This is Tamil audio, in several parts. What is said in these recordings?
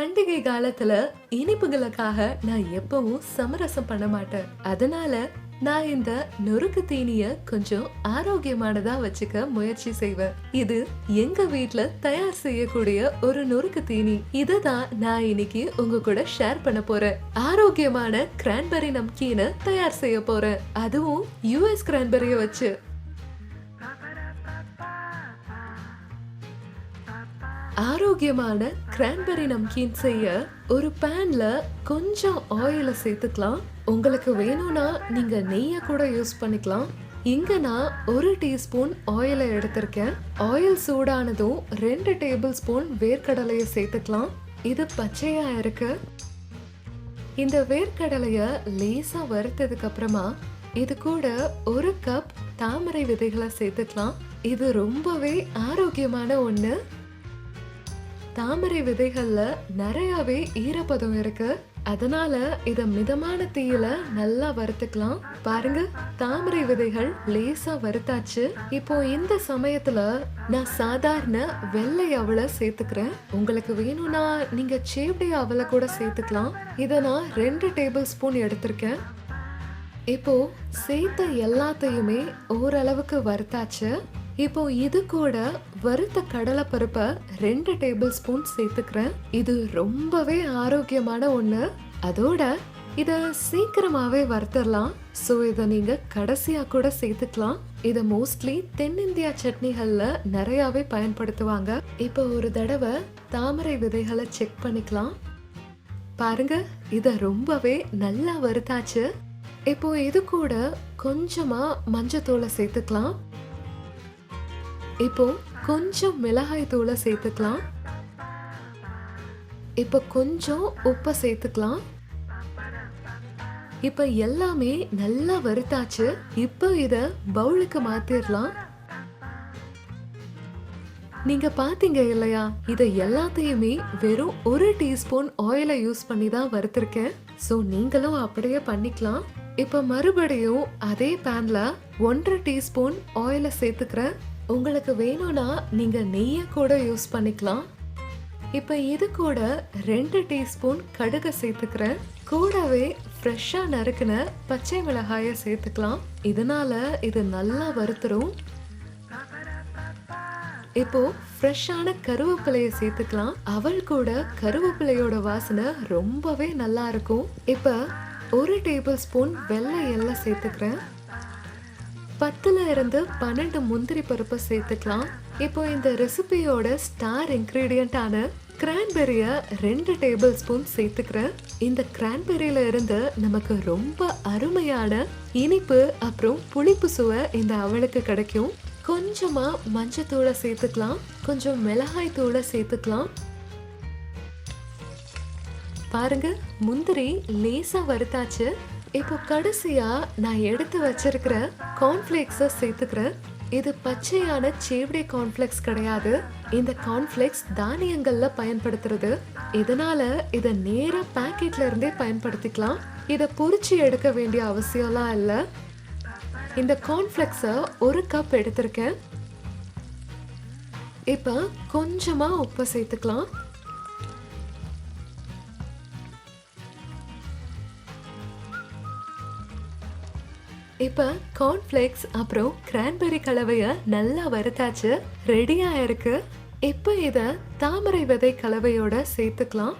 பண்டிகை காலத்துல இனிப்புகளுக்காக நான் எப்பவும் சமரசம் பண்ண மாட்டேன். அதனால நான் இந்த நொறுக்கு தீனிய கொஞ்சம் ஆரோக்கியமானதா வச்சுக்க முயற்சி செய்வேன். இது எங்க வீட்ல தயார் செய்யக்கூடிய ஒரு நொறுக்கு தீனி. இததான் நான் இன்னைக்கு உங்க கூட ஷேர் பண்ண போறேன். ஆரோக்கியமான கிரான்பெரி நம்கீனை தயார் செய்ய போறேன். அதுவும் யூஎஸ் கிரான்பெரிய வச்சு. ஆரோக்கியமான கிரான்பெரி நம்கீன் செய்ய ஒரு பேன்ல கொஞ்சம் ஆயில சேர்த்துக்கலாம். உங்களுக்கு வேணும்னா நீங்க நெய்ய கூட யூஸ் பண்ணிக்கலாம். இங்க நான் ஒரு டீஸ்பூன் ஆயிலை எடுத்திருக்கேன். ஆயில் சூடானதும் ரெண்டு டேபிள் ஸ்பூன் வேர்க்கடலையை சேர்த்துக்கலாம். இது பச்சையா இருக்கு. இந்த வேர்க்கடலைய லேசா வறுத்ததுக்கு அப்புறமா இது கூட ஒரு கப் தாமரை விதைகளை சேர்த்துக்கலாம். இது ரொம்பவே ஆரோக்கியமான ஒன்று தாமரை விதைகள்ல நிறையவே ஈரப்பதம் இருக்கு. அதனால இத மிதமான தீயில நல்லா வறுத்துக்கலாம். பாருங்க தாமரை விதைகள் லேசா வறுத்தாச்சு. இப்போ இந்த சமயத்துல நான் சாதாரண வெள்ளை அவளை சேர்த்துக்கிறேன். உங்களுக்கு வேணும்னா நீங்க சேவடி அவலை கூட சேர்த்துக்கலாம். இதை நான் ரெண்டு டேபிள் ஸ்பூன் எடுத்திருக்கேன். இப்போ சேர்த்த எல்லாத்தையுமே ஓரளவுக்கு வறுத்தாச்சு. இப்போ இது கூட வறுத்த கடலை பருப்பை ரெண்டு டேபிள் ஸ்பூன் சேர்த்துக்கிறேன். இது ரொம்பவே ஆரோக்கியமான ஒண்ணு. அதோட இத சீக்கிரமாவே வறுத்துடலாம். ஸோ இதை நீங்க கடைசியா கூட சேர்த்துக்கலாம். இதை மோஸ்ட்லி தென்னிந்தியா சட்னிகள்ல நிறையவே பயன்படுத்துவாங்க. இப்போ ஒரு தடவை தாமரை விதைகளை செக் பண்ணிக்கலாம். பாருங்க இத ரொம்பவே நல்லா வறுத்தாச்சு. இப்போ இது கூட கொஞ்சமா மஞ்சத்தூளை சேர்த்துக்கலாம். இப்போ கொஞ்சம் மிளகாய் தூளை சேர்த்துக்கலாம். இப்போ கொஞ்சம் உப்பை சேர்த்துக்கலாம். இப்போ எல்லாமே நல்லா வறுத்தாச்சு. இப்போ இத பவுலுக்கு மாத்திரலாம். நீங்க பாத்தீங்க இல்லையா? இத எல்லாத்தையுமே வெறும் ஒரு டீஸ்பூன் ஆயிலை யூஸ் பண்ணி தான் வறுத்திருக்கேன். ஸோ நீங்களும் அப்படியே பண்ணிக்கலாம். இப்போ மறுபடியும் அதே பேன்ல ஒன்றரை டீஸ்பூன் ஆயிலை சேர்த்துக்கிறேன். உங்களுக்கு வேணும்னா நீங்கள் நெய்யை கூட யூஸ் பண்ணிக்கலாம். இப்போ இது கூட ரெண்டு டீஸ்பூன் கடுகை சேர்த்துக்கிறேன். கூடவே ஃப்ரெஷ்ஷாக நறுக்கின பச்சை மிளகாயை சேர்த்துக்கலாம். இதனால இது நல்லா வறுத்துரும். இப்போ ஃப்ரெஷ்ஷான கருவேப்பிலையை சேர்த்துக்கலாம். அவள் கூட கருவேப்பிலையோட வாசனை ரொம்பவே நல்லா இருக்கும். இப்போ ஒரு டேபிள் ஸ்பூன் வெள்ளை எல்லாம் சேர்த்துக்கிறேன். பத்துல இருந்து பன்னெண்டு முந்திரி பருப்பை சேர்த்துக்கலாம். இப்போ இந்த ரெசிபியோட ஸ்டார் இன்க்ரீடியண்டான கிரான்பெரியை ரெண்டு டேபிள் ஸ்பூன் சேர்த்துக்கிறேன். இந்த கிரான்பெரியில இருந்து நமக்கு ரொம்ப அருமையான இனிப்பு அப்புறம் புளிப்பு சுவை இந்த அவளுக்கு கிடைக்கும். கொஞ்சமா மஞ்சத்தூளை சேர்த்துக்கலாம். கொஞ்சம் மிளகாய் தூளை சேர்த்துக்கலாம். பாருங்க முந்திரி லேசா வறுத்தாச்சு. இப்போ கடைசியா நான் எடுத்து வச்சிருக்கிற கார்ன்ஃபிளேக்ஸை சேர்த்துக்கிறேன். இது பச்சையான சேவடை கார்ன்ஃபிளேக்ஸ் கிடையாது. இந்த கார்ன்ஃபிளேக்ஸ் தானியங்கள்ல பயன்படுத்துறது. இதனால இதை நேரா பேக்கெட்ல இருந்தே பயன்படுத்திக்கலாம். இதை பொறிச்சு எடுக்க வேண்டிய அவசியம்லாம் இல்லை. இந்த கார்ன்ஃபிளெக்ஸை ஒரு கப் எடுத்திருக்கேன். இப்போ கொஞ்சமாக உப்பு சேர்த்துக்கலாம். இப்போ கார்ன்ஃப்ளேக்ஸ் அப்புறம் கிரான்பெரி கலவையை நல்லா வறுத்தாச்சு ரெடியாக இருக்கு. இப்போ இதை தாமரை விதை கலவையோட சேர்த்துக்கலாம்.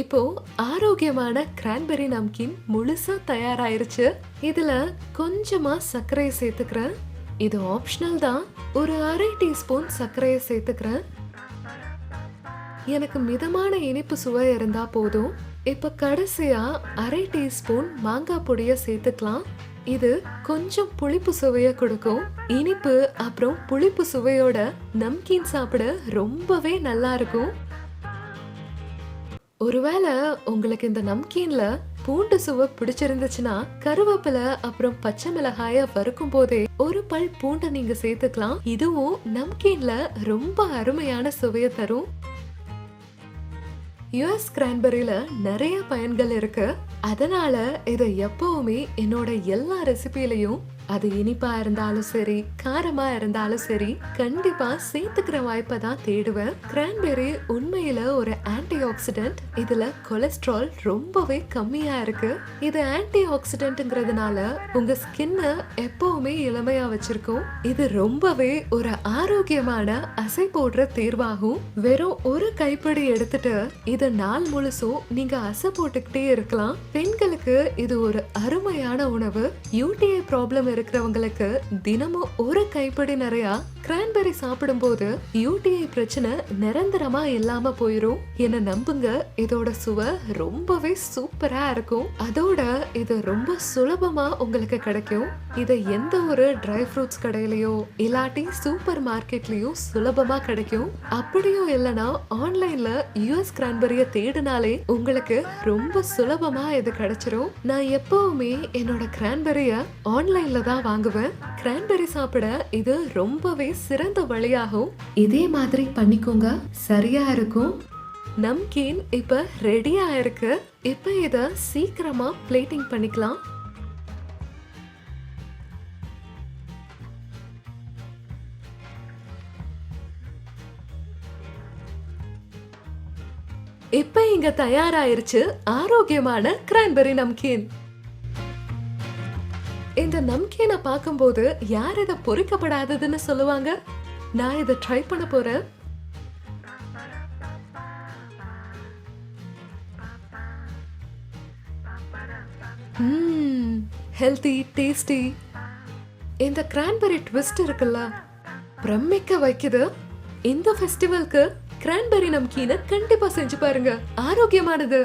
இப்போ ஆரோக்கியமான கிரான்பெரி நம்கின் முழுசா தயாராயிருச்சு. இதுல கொஞ்சமா சர்க்கரையை சேர்த்துக்கிறேன். இது ஆப்ஷனல் தான். ஒரு அரை டீஸ்பூன் சர்க்கரையை சேர்த்துக்கிறேன். எனக்கு மிதமான இனிப்பு சுவை இருந்தா போதும். இப்போ கடைசியா அரை டீஸ்பூன் மாங்காய் பொடியை சேர்த்துக்கலாம். இது கொஞ்சம் புளிப்பு சுவையை கொடுக்கும். இனிப்பு அப்புறம் புளிப்பு சுவையோட நம்கீன் சாப்பிட ரொம்பவே நல்லா இருக்கும். ஒருவேளை உங்களுக்கு இந்த நம்கீன்ல பூண்டு சுவை பிடிச்சிருந்துச்சுன்னா கருவேப்பிலை அப்புறம் பச்சை மிளகாய வறுக்கும் போதே ஒரு பல் பூண்டை நீங்க சேர்த்துக்கலாம். இதுவும் நம்கீன்ல ரொம்ப அருமையான சுவையை தரும். யூஎஸ் கிரான்பெரியில் நிறைய பயன்கள் இருக்கு. அதனால இதை எப்பவுமே என்னோட எல்லா ரெசிபிலையும் அது இனிப்பா இருந்தாலும் சரி காரமா இருந்தாலும் சரி கண்டிப்பா சேர்த்துக்கிற வாய்ப்பை தான் தேடுவேன். கிரான்பெரி உண்மையில ஒரு ஆன்டி ஆக்சிடென்ட் இதுல கொலஸ்ட்ரால் ரொம்பவே கம்மியா இருக்கு. இது ஆன்டி ஆக்சிடென்ட்ங்கிறதுனால உங்க ஸ்கின்னை எப்பவுமே இளமையா வச்சிருக்கும். இது ரொம்பவே ஒரு ஆரோக்கியமான அசை போடுற தேர்வாகும். வெறும் ஒரு கைப்பிடி எடுத்துட்டு இத நாள் முழுசும் நீங்க அசை போட்டுக்கிட்டே இருக்கலாம். பெண்களுக்கு இது ஒரு அருமையான உணவு. யூடிஐ ப்ராப்ளம் இருக்கிறவங்களுக்கு தினமும் ஒரு கைப்பிடி நிறையா கிரான்பெரி சாப்பிடும்போது யூடிஐ பிரச்சனை நிரந்தரமா இல்லாம போயிரும். என்ன நம்புங்க இதோட சுவை ரொம்பவே சூப்பரா இருக்கும். அதோட இது ரொம்ப சுலபமா உங்களுக்கு கிடைக்கும். இதை எந்த ஒரு ட்ரை ஃப்ரூட்ஸ் கடையிலயோ இல்லாட்டி சூப்பர் மார்க்கெட்லயும் சுலபமா கிடைக்கும். அப்படியும் இல்லனா ஆன்லைன்ல யூஎஸ் கிரான்பெரிய தேடினாலே உங்களுக்கு ரொம்ப சுலபமா இது கிடைச்சிரும். நான் எப்பவுமே என்னோட கிரான்பெரிய ஆன்லைன்ல தான் வாங்குவேன். கிரான்பெரி சாப்பிட இது ரொம்பவே சிறந்த வழியாகும் இதே மாதிரி பண்ணிக்கோங்க. சரியா இருக்கும். நம்கீன் இப்ப ரெடியா இருக்கு. இப்ப இத சீக்கிரமா பிளேட்டிங் பண்ணிக்கலாம். இப்ப இங்க தயாராயிருச்சு ஆரோக்கியமான கிரான்பெரி நம்கீன் இந்த நம்கீனை பார்க்கும்போது யார் இதை பொறிக்கப்படாததுன்னு சொல்லுவாங்க? நான் இதை ட்ரை பண்ண போறேன். ஹெல்தி டேஸ்டி இந்த கிரான்பெரி ட்விஸ்ட் இருக்குல்ல பிரமிக்க வைக்குது. இந்த ஃபெஸ்டிவல்க்கு கிரான்பெரி நம்கீனை கண்டிப்பா செஞ்சு பாருங்க. ஆரோக்கியமானது.